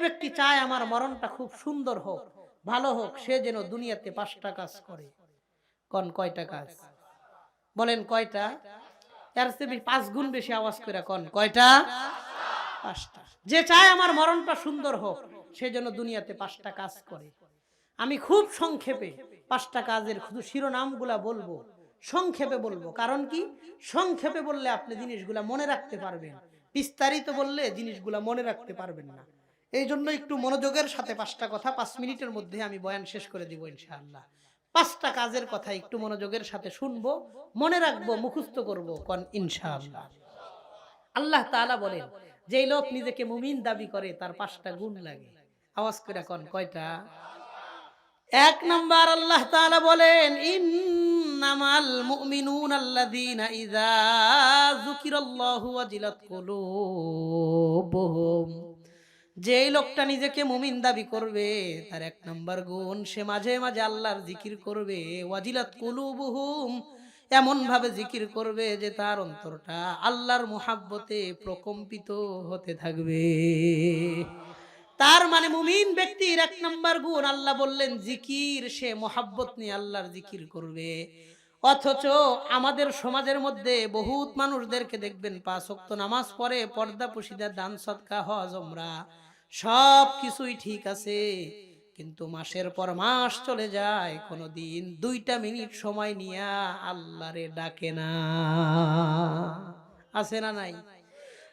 ব্যক্তি চায় আমার মরণটা খুব সুন্দর হোক, ভালো হোক, সে যেন দুনিয়াতে পাঁচটা কাজ করে। কোন, কয়টা কাজ? বলেন কয়টা? পাঁচ গুণ বেশি আওয়াজ করে কোন, কয়টা? পাঁচটা। যে চায় আমার মরণটা সুন্দর হোক, সে যেন দুনিয়াতে পাঁচটা কাজ করে। আমি খুব সংক্ষেপে পাঁচটা কাজের শুধু শিরোনামগুলা বলব। সংক্ষেপে বলব। কারণ কি? সংক্ষেপে বললে আপনি জিনিসগুলা মনে রাখতে পারবেন। বিস্তারিত বললে জিনিসগুলা মনে রাখতে পারবেন না। এই জন্য একটু মনোযোগের সাথে পাঁচটা কথা, পাঁচ মিনিটের মধ্যে আমি বয়ান শেষ করে দিব ইনশাআল্লাহ। পাঁচটা কাজের কথা একটু মনোযোগের সাথে শুনব, মনে রাখব, মুখস্থ করব কন ইনশাআল্লাহ। আল্লাহ তাআলা বলেন যে লোক নিজেকে মুমিন দাবি করে, তার পাঁচটা গুণ লাগে। আওয়াজ করে কন, কয়টা? এক নাম্বার আল্লাহ তাআলা বলেন, ইন্নামাল মুমিনুন আল্লাযীনা ইযা যুকিরাল্লাহু ওয়াজিলাত কুলুবুহুম। যেই লোকটা নিজেকে মুমিন দাবি করবে, তার এক নাম্বার গুণ, সে মাঝে মাঝে আল্লাহর জিকির করবে। ওয়াজিলাত কুলুবুহুম এমন ভাবে জিকির করবে যে তার অন্তরটা আল্লাহর মুহাব্বতে প্রকম্পিত হতে থাকবে। তার মানে মুমিন ব্যক্তির এক নম্বর গুণ, আল্লাহ বললেন, জিকির, সে মোহাব্বত নিয়ে আল্লাহর জিকির করবে। অথচ আমাদের সমাজের মধ্যে বহুত মানুষদেরকে দেখবেন, পাঁচ ওয়াক্ত নামাজ পড়ে, পর্দা পুশিদা, দান সৎকা হজ ওমরা সব কিছুই ঠিক আছে, কিন্তু মাসের পর মাস চলে যায় কোনো দিন দুইটা মিনিট সময় নিয়া আল্লাহরে ডাকে না। আছে না নাই?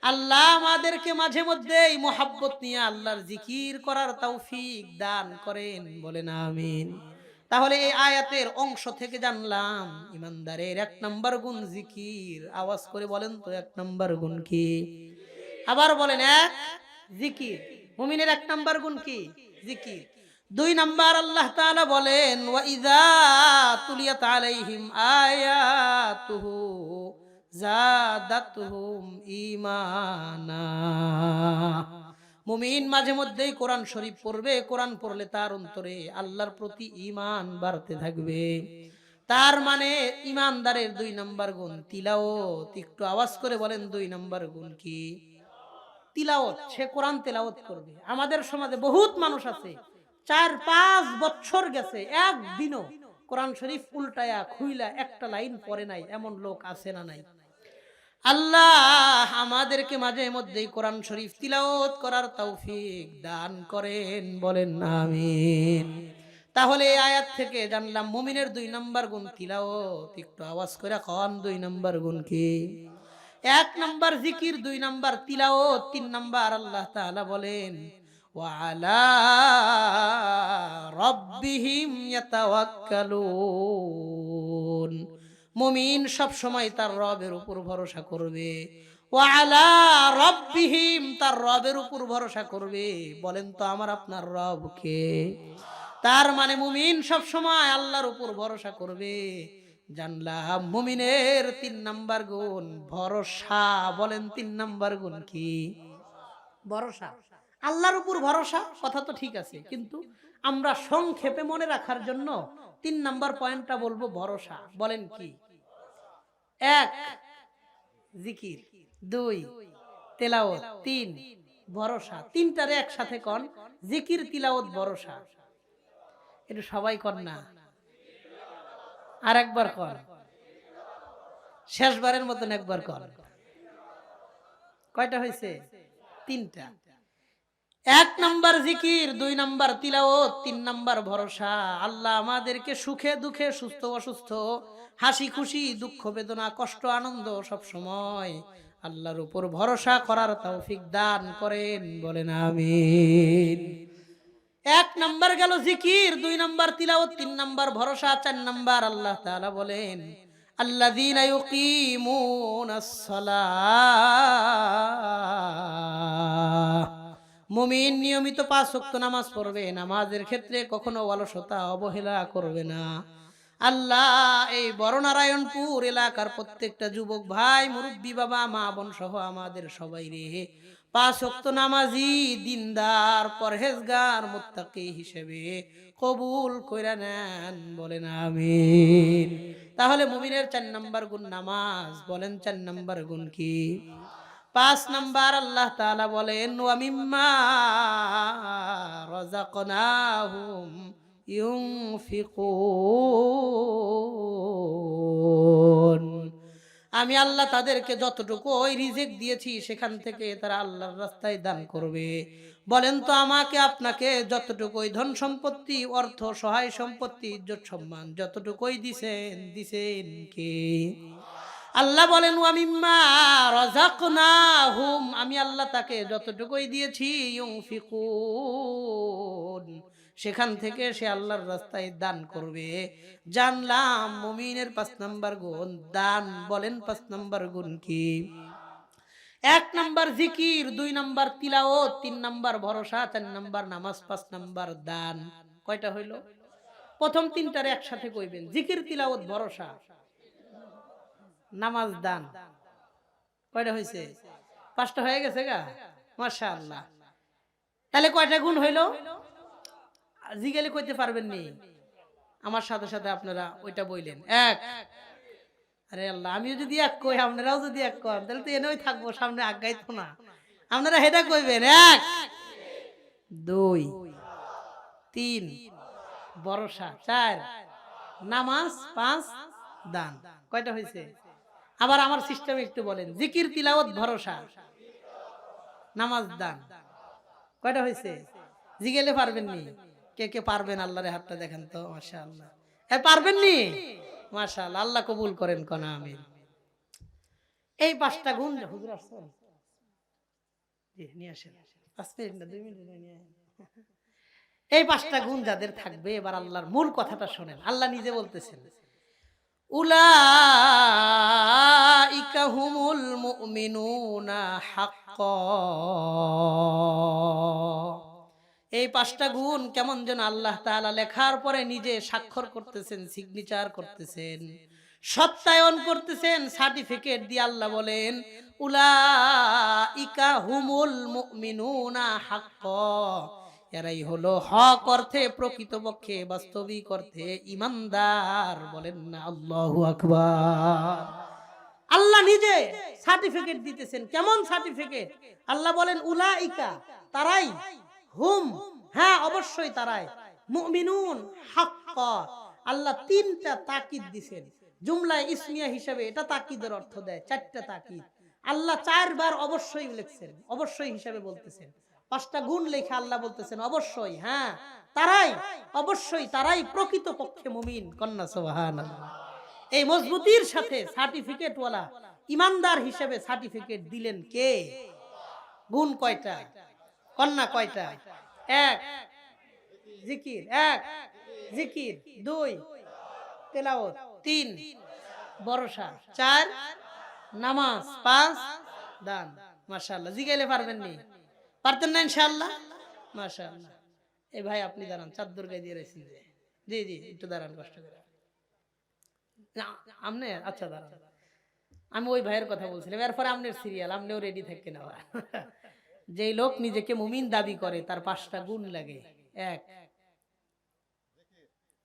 আল্লাহ আমাদেরকে মাঝে মধ্যেই মোহাব্বত নিয়ে আল্লাহর জিকির করার তৌফিক দান করেন, বলেন আমিন। তাহলে এই আয়াতের অংশ থেকে জানলাম, ইমানদারের এক নম্বর গুণ জিকির। আওয়াজ করে বলেন তো, এক নম্বর গুণ কি? আবার বলেন, এক জিকির। মুমিনের এক নম্বর গুণ কি? জিকির। দুই নাম্বার আল্লাহ তাআলা বলেন, ওয়া ইযা তুলিয়াত আলাইহিম আয়াতুহু জাদাতুহুম ঈমানা। মুমিন মাঝে মধ্যেই কোরআন শরীফ পড়বে, কোরআন পড়লে তার অন্তরে আল্লাহর প্রতি ঈমান বাড়তে থাকবে। তার মানে ইমানদারের দুই নাম্বার গুণ তিলাওত একটু আওয়াজ করে বলেন দুই নাম্বার গুণ কি? তিলাওত, সে কোরআন তেলাওত করবে। আমাদের সমাজে বহুত মানুষ আছে, চার পাঁচ বছর গেছে, একদিনও কোরআন শরীফ উল্টায়া, খুইলা একটা লাইন পড়ে নাই, এমন লোক আছে না নাই। আল্লাহ আমাদেরকে মাঝে মধ্যেই কোরআন শরীফ তিলাওত করার তৌফিক দান করেন, বলেন আমিন। তাহলে আয়াত থেকে জানলাম, মুমিনের দুই নাম্বার গুণ তিলাওত, একটু আওয়াজ করে কন দুই নাম্বার গুণ কি? এক নাম্বার জিকির, দুই নাম্বার তিলাও তিন নাম্বার আল্লাহ তাআলা বলেন ওয়ালা রব্বিহিম ইয়াতাওয়াক্কালুন। মুমিন সব সময় তার রবের উপর ভরসা করবে। ওয়ালা রব্বিহিম তার রবের উপর ভরসা করবে। বলেন তো আমার আপনার রবকে তার মানে মুমিন সব সময় আল্লাহর উপর ভরসা করবে। জানলাম, মুমিনের তিন নাম্বার গুণ। ভরসা, বলেন তিন নাম্বার গুণ কি? ভরসা। আল্লাহর উপর ভরসা, কথা তো ঠিক আছে, কিন্তু আমরা সংক্ষেপে মনে রাখার জন্য তিন নাম্বার পয়েন্টটা বলব ভরসা, বলেন কি? এক, জিকির। দুই তেলাওত তিন, ভরসা। তিনটারে একসাথে কন, জিকির তিলাওত ভরসা। এটা সবাই কর না? আর একবার কর শেষবারের মতন একবার কর কয়টা হয়েছে? তিনটা। এক নাম্বার জিকির, দুই নাম্বার তিলাওত তিন নাম্বার ভরসা। আল্লাহ আমাদেরকে সুখে দুঃখে সুস্থ অসুস্থ, হাসি খুশি, দুঃখ বেদনা, কষ্ট আনন্দ সব সময় আল্লাহর উপর ভরসা করার তৌফিক দান করেন, বলেন আমিন। এক নাম্বার গেল জিকির, দুই নাম্বার তিলাওত তিন নাম্বার ভরসা, চার নাম্বার আল্লাহ তাআলা বলেন ইউকিমুনাস সালাহ। মুমিন নিয়মিত পাঁচ ওয়াক্ত নামাজ পড়বে, নামাজের ক্ষেত্রে কখনো অলসতা, অবহেলা করবে না। আল্লাহ এই বড়নারায়ণপুর এলাকার প্রত্যেকটা যুবক ভাই, মুরব্বী বাবা, মা, বোন সহ আমাদের সবাই রে পরহেজগার হিসেবে কবুল কইরা নেন, বলেন তাহলে মুমিনের চার নাম্বার গুণ নামাজ, বলেন চার নাম্বার গুণ কি? পাঁচ নাম্বার আল্লাহ তাআলা বলেন, ওয়া মিম্মা রাযাকনাহুম ইউনফিকুন। আমি আল্লাহ তাদেরকে যতটুকু ওই রিজেক্ট দিয়েছি সেখান থেকে তারা আল্লাহর রাস্তায় দান করবে। বলেন তো আমাকে আপনাকে যতটুকু ওই ধন সম্পত্তি, অর্থ, সহায় সম্পত্তি, ইজ্জত, সম্মান যতটুকুই দিছেন দিছেন কে? আল্লাহ বলেন ওয়ামিম্মা রাযাকনাহুম। আমি আল্লাহ তাকে যতটুকুই দিয়েছি, ইউনফিকুন। সেখান থেকে সে আল্লাহর রাস্তায় দান করবে। জানলাম মুমিনের পাঁচ নাম্বার গুণ। দান বলেন পাঁচ নাম্বার গুণ কি? এক নাম্বার জিকির, দুই নাম্বার তিলাওয়াত, তিন নাম্বার ভরসা, চার নাম্বার নামাজ, পাঁচ নাম্বার দান। কয়টা হইল? প্রথম তিনটার একসাথে কইবেন, জিকির, তিলাওয়াত, ভরসা। নামাজ, দান। কয়টা হয়েছে পাঁচটা হয়ে গেছে গা? আল্লাহ তাহলে কয়টা গুণ হইল? জিগেলে কইতে পারবেন নি। আমার সাথে সাথে আপনারা ওইটা বইলেন। এক। আরে আল্লাহ, আমিও যদি এক কই, আপনারাও যদি এক কন, তাহলে তো এনেই থাকব, সামনে আগাইতো না। আপনারা হেটা কইবেন। এক। দুই। তিন। ভরসা। চার। নামাজ, পাঁচ। দান। কয়টা হয়েছে আবার আমার সিস্টেম একটু বলেন। জিকির, তিলাওয়াত, ভরসা। নামাজ, দান। কয়টা হয়েছে জিগেলে পারবেন নি। কে কে পারবেন আল্লাহরে হাতটা দেখেন তো মাশা আল্লাহ হ্যাঁ পারবেন নি মাশা আল্লাহ আল্লাহ কবুল করেন কনা আমি এই পাঁচটা গুণ। এই পাঁচটা গুণ যাদের থাকবে, এবার আল্লাহর মূল কথাটা শোনেন। আল্লাহ নিজে বলতেছেন, উলাইকা হুমুল এই পাঁচটা গুণ কেমন যেন আল্লাহ তাআলা লেখার পরে নিজে স্বাক্ষর করতেছেন সিগনেচার করতেছেন, সত্যায়ন করতেছেন সার্টিফিকেট দিয়ে আল্লাহ বলেন হুমুল এরাই হলো প্রকৃতপক্ষে বাস্তবিক অর্থে ইমানদার বলেন না আল্লাহু নিজে সার্টিফিকেট দিতেছেন, কেমন সার্টিফিকেট আল্লাহ বলেন, উলাইকা, তারাই হুম হ্যাঁ অবশ্যই তারাই। মুমিনুন হাক্কা। আল্লাহ তিনটা তাকিদ দিছেন। জুমলায় ইসমিয়া হিসাবে এটা তাকিদের অর্থ দেয়, চারটা তাকিদ। আল্লাহ চারবার অবশ্যই লিখছেন, অবশ্যই হিসাবে বলতেছেন। পাঁচটা গুণ লেখা আল্লাহ বলতেছেন, অবশ্যই হ্যাঁ তারাই, অবশ্যই তারাই প্রকৃত পক্ষে মুমিন, কন্যা সোহান এই মজবুতির সাথে সার্টিফিকেট ওয়ালা ইমানদার হিসেবে সার্টিফিকেট দিলেন কে? গুণ কয়টা? কন্যা কয়টা? এক। জিকির। এক। জিকির। দুই। তেলাওত তিন। বরসা চার। নামাজ। পাঁচ। দান। মাশাআল্লাহ। জিগাইলে পারবেন নি? পারতেন না ইনশাআল্লাহ? মাশাআল্লাহ। এই ভাই, আপনি দাঁড়ান। চাদর গায়ে দিয়ে রয়েছেন যে। জি জি, একটু দাঁড়ান, কষ্ট করে। আপনি আচ্ছা দাঁড়ান। আমি ওই ভাইয়ের কথা বলছিলাম। এরপরে আপনার সিরিয়াল আপনিও রেডি থাকেন আবার যেই লোক নিজেকে মুমিন দাবি করে, তার পাঁচটা গুণ লাগে। এক।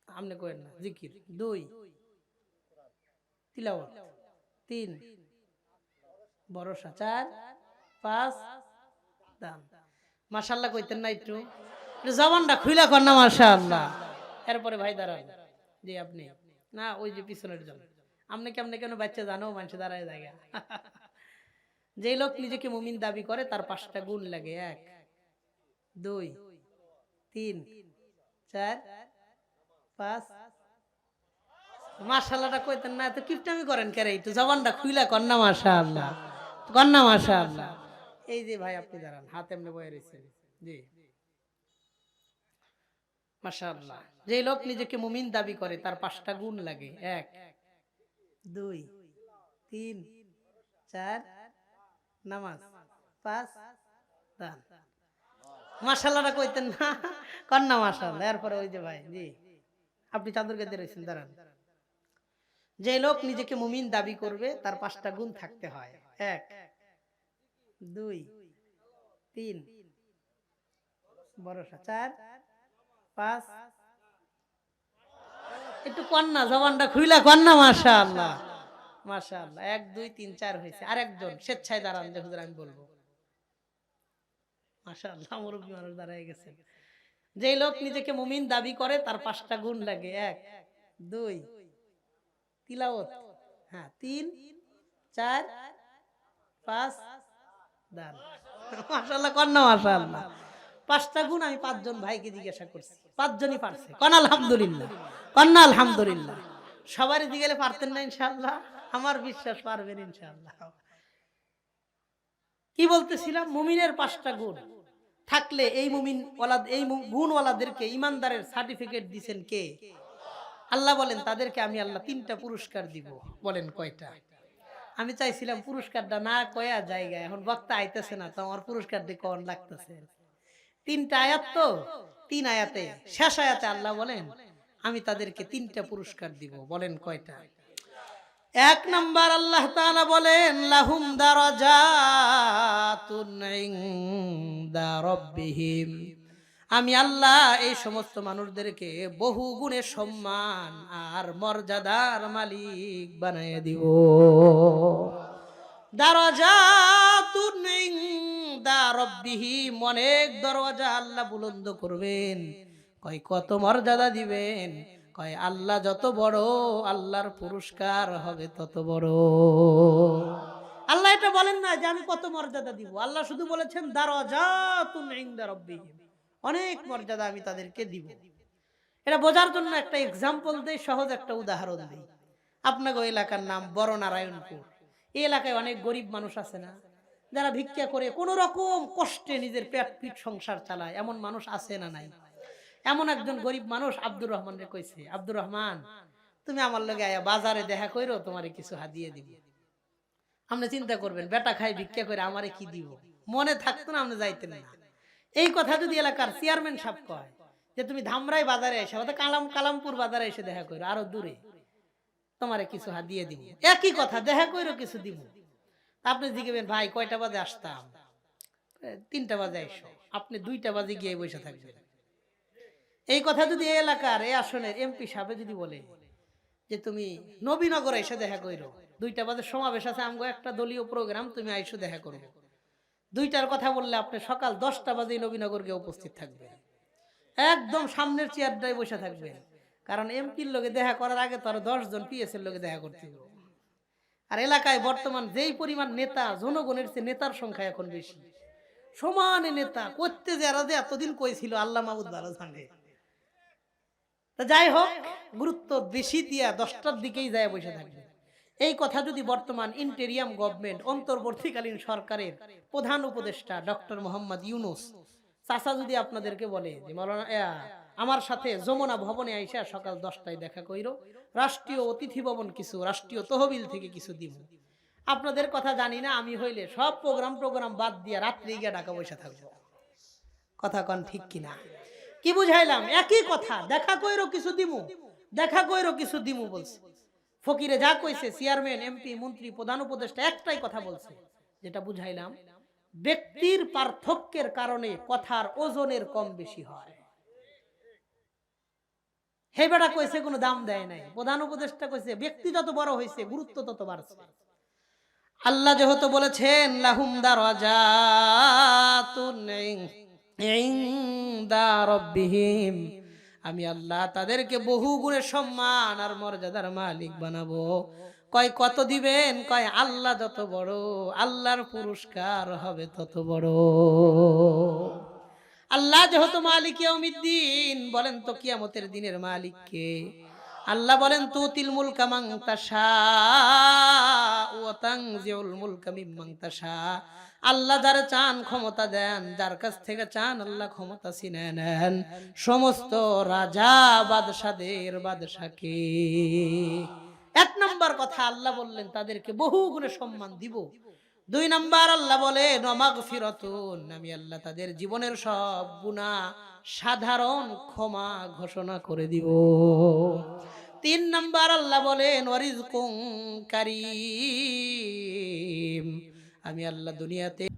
আপনি করেন না, জিকির। দুই। তিলাওয়াত। তিন। ভরসা। চার। পাঁচ। দান। মাশাল্লাহ কইতেন না একটু। জবানটা খুইলা কর না মাশাল্লাহ এরপরে ভাই দাঁড়ান। জি, আপনি। না, ওই যে পিছনের জন। আপনি কেমনে কেন বাচ্চা জানো, মানুষ দাঁড়ায় জায়গা? যে লোক নিজেকে মুমিন দাবি করে, তার পাঁচটা গুণ লাগে। এক, দুই, তিন, চার, পাঁচ। মাশাল্লাহটা কইতেন না, এত কিপটামি করেন কেরে? একটু জবানটা খুইলা কন্যা মাশা আল্লাহ কন্যা মাশা আল্লাহ এই যে ভাই, আপনি দাঁড়ান, হাত এমনি বয়ে রয়েছেন জি। আল্লাহ যে লোক নিজেকে মুমিন দাবি করে, তার পাঁচটা গুণ লাগে। এক, দুই, তিন, চার নামাজ। পাঁচ, দান। মাশাল্লাহটা কইতেন না। কন্যা মাশাল্লাহ এরপরে ওই যে ভাই, জি। আপনি চাদর গেতে রয়েছেন দাঁড়ান। যে লোক নিজেকে মুমিন দাবি করবে, তার পাঁচটা গুণ থাকতে হয়। এক, দুই, তিন, ভরসা। চার, পাঁচ। একটু কন্যা জবানটা খুইলা কন্যা আল্লাহ মাশা আল্লাহ এক, দুই, তিন, চার হয়েছে। আরেকজন স্বেচ্ছায় দাঁড়ান যে, হুজুর, আমি বলব। মাশা আল্লাহ মুরব্বী মানুষ দাঁড়ায় যেই লোক নিজেকে মুমিন দাবি করে, তার পাঁচটা গুণ লাগে। এক, দুই তিলাওত হ্যাঁ তিন, চার, পাঁচ, দান। মাশাল্লাহ কন্যা মাশাল্লাহ পাঁচটা গুণ আমি পাঁচজন ভাইকে জিজ্ঞাসা করছি। পাঁচজনই পারছে। কন আলহামদুলিল্লাহ। কন্যা আলহামদুলিল্লাহ। সবারই গেলে পারতেন না ইনশাল্লাহ আমার বিশ্বাস পারবেন ইনশাল্লাহ কি বলতেছিলাম? মুমিনের পাঁচটা গুণ। থাকলে এই মুমিন ওয়ালাদ এই গুণওয়ালাদেরকে ইমানদারের সার্টিফিকেট দিছেন কে? আল্লাহ বলেন, তাদেরকে আমি আল্লাহ তিনটা পুরস্কার দিব। বলেন কয়টা? আমি চাইছিলাম পুরস্কারটা না কয়া জায়গায় এখন বক্তা আইতেছে না, তো আমার পুরস্কার দিয়ে কন লাগতেছে। তিনটা আয়াত তো? তিন আয়াতে। শেষ আয়াতে আল্লাহ বলেন, আমি তাদেরকে তিনটা পুরস্কার দিব। বলেন কয়টা? এক নম্বর আল্লাহ তালা বলেন, লাহুম রাব্বিহিম। আমি আল্লাহ এই সমস্ত মানুষদেরকে বহু গুণে সম্মান আর মর্যাদার মালিক বানায় দিব। রাব্বিহিম, অনেক দরওয়াজা আল্লাহ বুলন্দ করবেন। কয়, কত মর্যাদা দিবেন? কয়, আল্লাহ যত বড়, আল্লাহর পুরস্কার হবে তত বড়। আল্লাহ এটা বলেন না যে, আমি কত মর্যাদা দিব। আল্লাহ শুধু বলেছেন অনেক মর্যাদা আমি তাদেরকে দিব। এটা বোঝার জন্য একটা এক্সাম্পল দেই, সহজ একটা উদাহরণ দিই। আপনাকে এলাকার নাম বড় নারায়ণপুর এই এলাকায় অনেক গরিব মানুষ আছে না, যারা ভিক্ষা করে কোনো রকম কষ্টে নিজের পেট পিট সংসার চালায়। এমন মানুষ আছে না নাই? এমন একজন গরিব মানুষ আব্দুর রহমান রে কইছে আব্দুর রহমান তুমি আমার লগে আয়া বাজারে দেখা কইরো তোমারে কিছু হাদিয়ে দিব। আপনি চিন্তা করবেন বেটা খাই ভিক্ষা করে আমারে কি দিব? মনে থাকতো না আপনি যাইতেন না। এই কথা যদি এলাকার চেয়ারম্যান সাহেব কয় যে তুমি ধামরাই বাজারে এসে অর্থাৎ কালাম কালামপুর বাজারে এসে দেখা করো আরও দূরে তোমারে কিছু হাত দিয়ে দিব। একই কথা দেখা কইরো কিছু দিব। আপনি জিজ্ঞেবেন ভাই কয়টা বাজে আসতাম? তিনটা বাজে এসো আপনি দুইটা বাজে গিয়ে বসে থাকবেন। এই কথা যদি এই এলাকার, এই আসনের এমপি সাহেব যদি বলে যে তুমি নবীনগর এসে দেখা করো দুইটা বাজে সমাবেশ আছে, আমগো একটা দলীয় প্রোগ্রাম, তুমি আইসো দেখা করব দুইটার কথা বললে আপনি সকাল দশটা বাজে নবীনগর গিয়ে উপস্থিত থাকবেন। একদম সামনের চেয়ারটায় বসে থাকবেন। কারণ এমপির লোকে দেখা করার আগে তো আরও দশজন পিএস এর লোকে দেখা করতে হবে। আর এলাকায় বর্তমান যেই পরিমাণ নেতা, জনগণের চেয়ে নেতার সংখ্যা এখন বেশি। সমানে নেতা, করতে যারা যে এতদিন কইছিল আল্লাহ মাহমুদ ভালো জানে তা যাই হোক, গুরুত্ব বেশি দিয়া দশটার দিকেই যায় বসে থাকবে। এই কথা যদি বর্তমান ইন্টেরিয়াম গভর্নমেন্ট অন্তর্বর্তীকালীন সরকারের প্রধান উপদেষ্টা ডক্টর মোহাম্মদ ইউনুস, চাচা যদি আপনাদেরকে বলে যে, মৌলানা আমার সাথে যমুনা ভবনে আইসা সকাল দশটায় দেখা কইরো, রাষ্ট্রীয় অতিথি ভবন কিছু, রাষ্ট্রীয় তহবিল থেকে কিছু দিব আপনাদের কথা জানি না, আমি হইলে সব প্রোগ্রাম প্রোগ্রাম বাদ দিয়ে রাত্রি গিয়ে ঢাকা পয়সা থাকব। কথা কন ঠিক কিনা? কি বুঝাইলাম? একই কথা। দেখা কইরো কিছু দিমু? দেখা কইরো কিছু দিমু বলছে। ফকিরে যা কইছে চেয়ারম্যান এমপি মন্ত্রী, প্রধান উপদেষ্টা, একটাই কথা বলছে, যেটা বুঝাইলাম, ব্যক্তির পার্থক্যের কারণে কথার ওজনের কম বেশি হয়। হে বেটা কইছে, কোনো দাম দেয় নাই। প্রধান উপদেষ্টা কইছে, ব্যক্তি যত বড় হয়েছে গুরুত্ব তত বাড়ছে। আল্লাহ যেহেতু বলেছেন, লাহুম দারাজাতুন আমি আল্লাহ তাদেরকে বহু গুণে সম্মান আর মর্যাদার মালিক বানাবো। কয় কত দিবেন? কয় আল্লাহ যত বড়, আল্লাহর পুরস্কার হবে তত বড়। আল্লাহ যেহেতু মালিক দিন বলেন তো কিয়ামতের দিনের মালিক কে? আল্লাহ বলেন, তুতিল মুলকা মান তাশা, ওয়া তানজিউল মুলকা মিম্মান তাশা। আল্লাহ যার চান ক্ষমতা দেন, যার কাছ থেকে চান আল্লাহ ক্ষমতা চিনে নেন। সমস্ত রাজা বাদশাদের বাদশাকে। এক নম্বর কথা আল্লাহ বললেন, তাদেরকে বহু গুণে সম্মান দিব। দুই নম্বর আল্লাহ বলে নমাগ ফিরতুন আমি আল্লাহ তাদের জীবনের সব গুণা সাধারণ ক্ষমা ঘোষণা করে দিব। তিন নম্বর আল্লাহ বলেন ওয়ারিজকুম কারীম আমি আল্লাহ দুনিয়াতে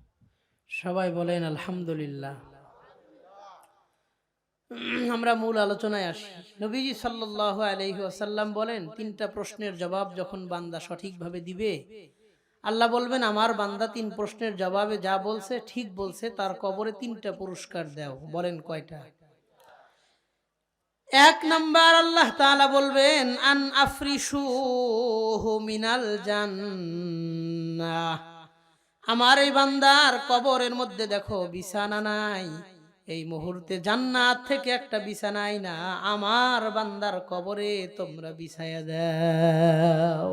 সবাই বলেন আলহামদুলিল্লাহ। আমরা মূল আলোচনায় আসি। নবীজি সাল্লাল্লাহু আলাইহি ওয়াসাল্লাম বলেন, তিনটা প্রশ্নের জবাব যখন বান্দা সঠিকভাবে দিবে, আল্লাহ বলবেন, আমার বান্দা তিন প্রশ্নের জবাবে যা বলছে, ঠিক বলছে, তার কবরে তিনটা পুরস্কার দাও। বলেন কয়টা? এক নাম্বার আল্লাহ তাআলা বলবেন, আন আফরিসু মিনাল জান্নাহ। আমার এই বান্দার কবরের মধ্যে দেখো বিছানা নাই। এই মুহূর্তে জান্নাত থেকে একটা বিছানাই না আমার বান্দার কবরে তোমরা বিছায়া দাও।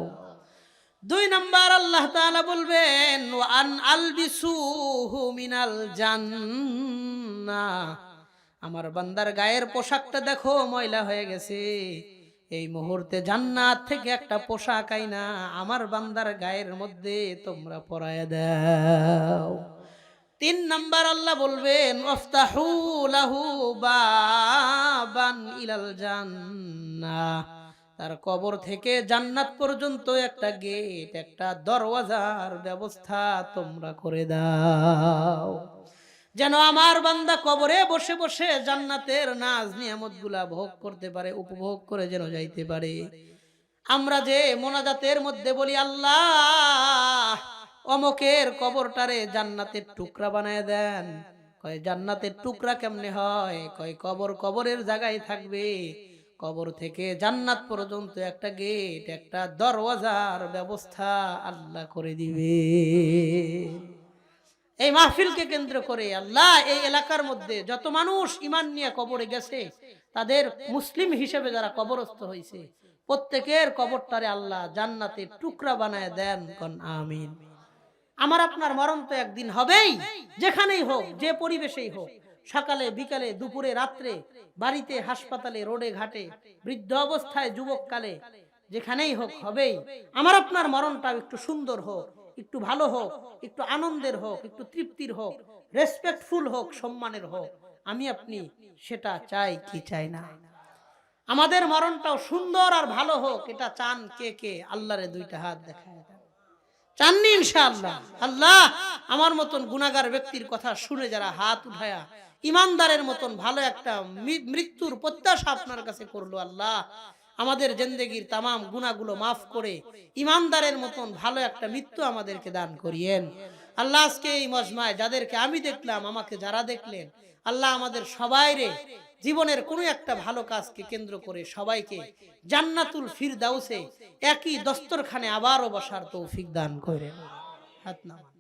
দুই নাম্বার আল্লাহ তাআলা বলবেন আন আলবিসুহু মিনাল জান্নাহ। আমার বান্দার গায়ের পোশাকটা দেখো ময়লা হয়ে গেছে। এই মুহূর্তে জান্নাত থেকে একটা পোশাক আইনা আমার বান্দার গায়ের মধ্যে তোমরা পরায় দাও। তিন নাম্বার আল্লাহ বলবেন ওফতাহু লাহু বাবান ইলাল জান্নাহ। তার কবর থেকে জান্নাত পর্যন্ত একটা গেট, একটা দরওয়াজার ব্যবস্থা তোমরা করে দাও। যেন আমার বান্দা কবরে বসে বসে জান্নাতের নাজ নিয়ামতগুলা ভোগ করতে পারে, উপভোগ করে যেন যাইতে পারে। আমরা যে মোনাজাতের মধ্যে বলি, আল্লাহ, অমকের কবরটারে জান্নাতের টুকরা বানায় দেন। কয়, জান্নাতের টুকরা কেমনে হয়? কয়, কবর কবরের জায়গায় থাকবে। কবর থেকে জান্নাত পর্যন্ত একটা গেট, একটা দরওয়াজার ব্যবস্থা আল্লাহ করে দিবে। এই মাহফিলকে কেন্দ্র করে আল্লাহ এই এলাকার মধ্যে যত মানুষ ইমান নিয়ে কবরে গেছে, তাদের মুসলিম হিসেবে যারা কবরস্থ হয়েছে, প্রত্যেকের কবরটারে আল্লাহ জান্নাতের টুকরা বানায় দেন, কোন আমিন। আমার আপনার মরণ তো একদিন হবেই, যেখানেই হোক, যে পরিবেশেই হোক, সকালে, বিকালে, দুপুরে, রাত্রে, বাড়িতে, হাসপাতালে, রোডে, ঘাটে, বৃদ্ধ অবস্থায়, যুবককালে, যেখানেই হোক, হবেই। আমার আপনার মরণটা একটু সুন্দর হোক একটু ভালো হোক, একটু আনন্দের হোক, একটু তৃপ্তির হোক রেসপেক্টফুল হোক, সম্মানের হোক, আমি আপনি সেটা চাই কি চাই না। আমাদের মরণটাও সুন্দর আর ভালো হোক, এটা চান কে কে? আল্লাহরে দুইটা হাত দেন। চাননি ইনশাআল্লাহ? আল্লাহ, আমার মতন গুনাগার ব্যক্তির কথা শুনে যারা হাত উঠায়া, ইমানদারের মতন ভালো একটা মৃত্যুর প্রত্যাশা আপনার কাছে করল আল্লাহ আমাদের জেন্দেগির তামাম গুণাগুলো মাফ করে ইমানদারের মতন ভালো একটা মৃত্যু আমাদেরকে দান করিয়েন। আল্লাহ আজকে এই মজমায় যাদেরকে আমি দেখলাম, আমাকে যারা দেখলেন, আল্লাহ আমাদের সবাই রে জীবনের কোনো একটা ভালো কাজকে কেন্দ্র করে সবাইকে জান্নাতুল ফিরদাউসে একই দস্তরখানে আবারও বসার তৌফিক দান করেন। হাত নামা